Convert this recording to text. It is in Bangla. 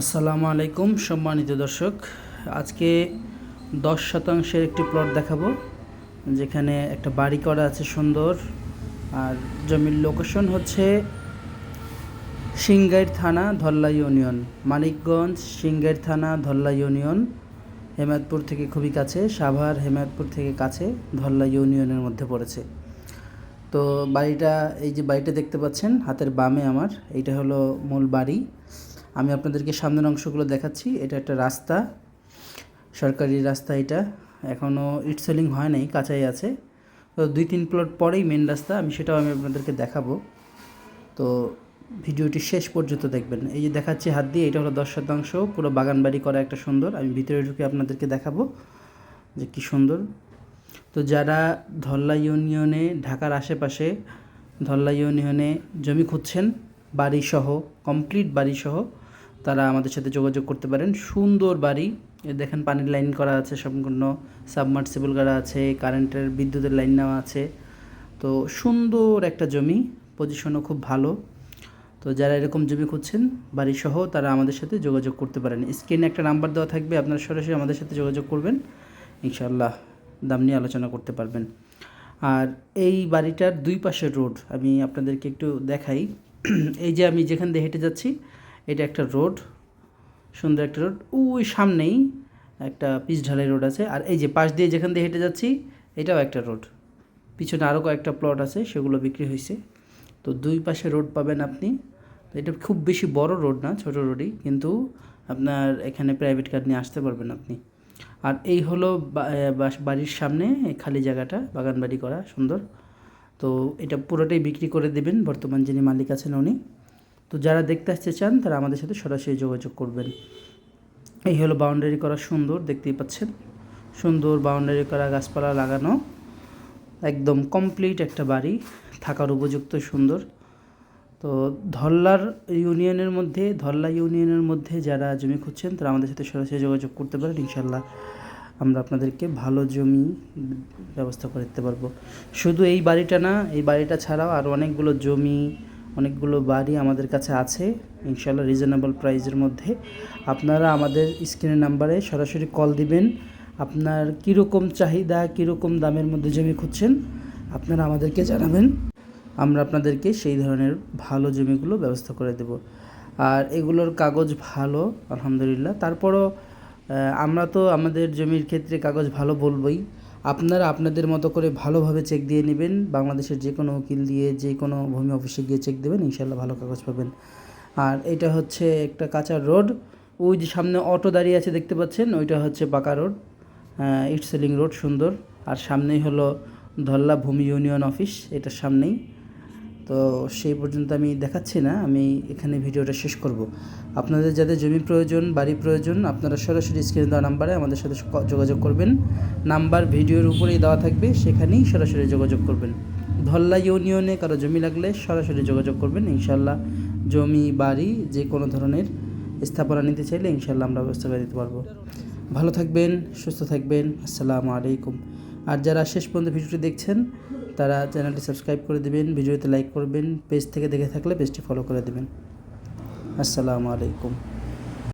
আসসালামু আলাইকুম, সম্মানিত দর্শক। আজকে দশ শতাংশের একটি প্লট দেখাবো, যেখানে একটা বাড়ি করা আছে সুন্দর। আর জমির লোকেশন হচ্ছে সিংগাইর থানা ধল্লা ইউনিয়ন মানিকগঞ্জ সিংগাইর থানা ধল্লা ইউনিয়ন হেমায়তপুর থেকে খুবই কাছে, সাভার, হেমায়তপুর থেকে কাছে ধল্লা ইউনিয়নের মধ্যে পড়েছে। তো বাড়িটা, এই যে বাড়িটা দেখতে পাচ্ছেন, হাতের বামে আমার, এইটা হলো মূল বাড়ি। আমি আপনাদেরকে সামনের অংশগুলো দেখাচ্ছি। এটা একটা রাস্তা, সরকারি রাস্তা এটা। এখনও ইট সেলিং হয় নাই, কাঁচাই আছে। তো দুই তিন প্লট পরেই মেন রাস্তা, আমি সেটাও আমি আপনাদেরকে দেখাবো। তো ভিডিওটি শেষ পর্যন্ত দেখবেন। এই যে দেখাচ্ছি হাত দিয়ে, এটা হলো দশ শতাংশ। পুরো বাগান বাড়ি করা একটা সুন্দর। আমি ভিতরে ঢুকে আপনাদেরকে দেখাবো যে কি সুন্দর। তো যারা ধল্লা ইউনিয়নে, ঢাকার আশেপাশে ধল্লা ইউনিয়নে জমি খুঁজছেন, বাড়িসহ, কমপ্লিট বাড়িসহ তারা আমাদের সাথে যোগাযোগ করতে পারেন। সুন্দর বাড়ি। দেখেন পানির লাইন করা আছে সম্পূর্ণ। সাবমার্সিবল করা আছে। কারেন্টের, বিদ্যুতের লাইন নেওয়া আছে। তো সুন্দর একটা জমি। পজিশনও খুব ভালো। তো যারা এরকম জমি খুঁজছেন, বাড়িসহ, তারা আমাদের সাথে যোগাযোগ করতে পারেন। স্ক্রিনে একটা নাম্বার দেওয়া থাকবে। আপনারা সরাসরি আমাদের সাথে যোগাযোগ করবেন। ইনশাআল্লাহ দাম নিয়ে আলোচনা করতে পারবেন। আর এই বাড়িটার দুই পাশের রোড, আমি আপনাদেরকে একটু দেখাই। এই যে আমি যেখান দিয়ে হেঁটে যাচ্ছি এটা একটা রোড, সুন্দর একটা রোড। ওই সামনেই একটা পিচ ঢালাই রোড আছে। আর এই যে পাশ দিয়ে যেখান দিয়ে হেঁটে যাচ্ছি, এটাও একটা রোড। পিছনে আরও কয়েকটা প্লট আছে, সেগুলো বিক্রি হয়েছে তো দুই পাশে রোড পাবেন আপনি। তো এটা খুব বেশি বড় রোড না, ছোট রোডই। কিন্তু আপনার এখানে প্রাইভেট কার নিয়ে আসতে পারবেন আপনি। আর এই হলো বাড়ির সামনে খালি জায়গাটা বাগান বাড়ি করা, সুন্দর। তো এটা পুরোটাই বিক্রি করে দেবেন। বর্তমান যিনি মালিক আছেন উনি। তো যারা দেখতে আসতে চান, তারা আমাদের সাথে সরাসরি যোগাযোগ করবেন। এই হলো বাউন্ডারি করা সুন্দর, দেখতেই পাচ্ছেন। সুন্দর বাউন্ডারি করা গাছপালা লাগানো। একদম কমপ্লিট একটা বাড়ি, থাকার উপযুক্ত সুন্দর। তো ধল্লার ইউনিয়নের মধ্যে, ধল্লা ইউনিয়নের মধ্যে যারা জমি খুঁজছেন, তারা আমাদের সাথে সরাসরি যোগাযোগ করতে পারেন। ইনশাল্লাহ আমরা আপনাদেরকে ভালো জমি ব্যবস্থা করে দিতে পারব। শুধু এই বাড়িটা না, এই বাড়িটা ছাড়াও আরও অনেকগুলো জমি অনেকগুলো বাড়ি আমাদের কাছে আছে ইনশাল্লাহ রিজনেবল প্রাইজের মধ্যে। আপনারা আমাদের স্ক্রিনের নাম্বারে সরাসরি কল দিবেন। আপনার কীরকম চাহিদা, কীরকম দামের মধ্যে জমি খুঁজছেন, আপনারা আমাদেরকে জানাবেন। আমরা আপনাদেরকে সেই ধরনের ভালো জমিগুলো ব্যবস্থা করে দেব। আর এগুলোর কাগজ ভালো, আলহামদুলিল্লাহ। তারপরও আমরা তো আমাদের জমির ক্ষেত্রে কাগজ ভালো বলবই। আপনারা আপনাদের মতো করে ভালোভাবে চেক দিয়ে নেবেন। বাংলাদেশের যে কোনো উকিল দিয়ে যে কোনো ভূমি অফিসে গিয়ে চেক দেবেন ইনশাল্লাহ ভালো কাগজ পাবেন। আর এটা হচ্ছে একটা কাঁচা রোড ওই যে সামনে অটো দাঁড়িয়ে আছে দেখতে পাচ্ছেন, ওইটা হচ্ছে পাকা রোড ইট সেলিং রোড সুন্দর। আর সামনেই হলো ধল্লা ভূমি ইউনিয়ন অফিস এটার সামনেই। তো সেই পর্যন্ত আমি দেখাচ্ছি না, আমি এখানে ভিডিওটা শেষ করব। আপনাদের যাদের জমি প্রয়োজন, বাড়ি প্রয়োজন, আপনারা সরাসরি স্ক্রিনে দেওয়া নাম্বারে আমাদের সাথে যোগাযোগ করবেন। নাম্বার ভিডিওর উপরেই দেওয়া থাকবে, সেখানেই সরাসরি যোগাযোগ করবেন। ধল্লা ইউনিয়নে কারও জমি লাগলে সরাসরি যোগাযোগ করবেন। ইনশাল্লাহ জমি, বাড়ি যে কোনো ধরনের স্থাপনা নিতে চাইলে ইনশাল্লাহ আমরা ব্যবস্থা করে দিতে পারব। ভালো থাকবেন, সুস্থ থাকবেন। আসসালামু আলাইকুম। আর যারা শেষ পর্যন্ত ভিডিওটি দেখছেন, তারা চ্যানেলটি সাবস্ক্রাইব করে দেবেন, ভিডিওতে লাইক করবেন, পেজ থেকে দেখে থাকলে পেজটি ফলো করে দেবেন। আসসালামু আলাইকুম।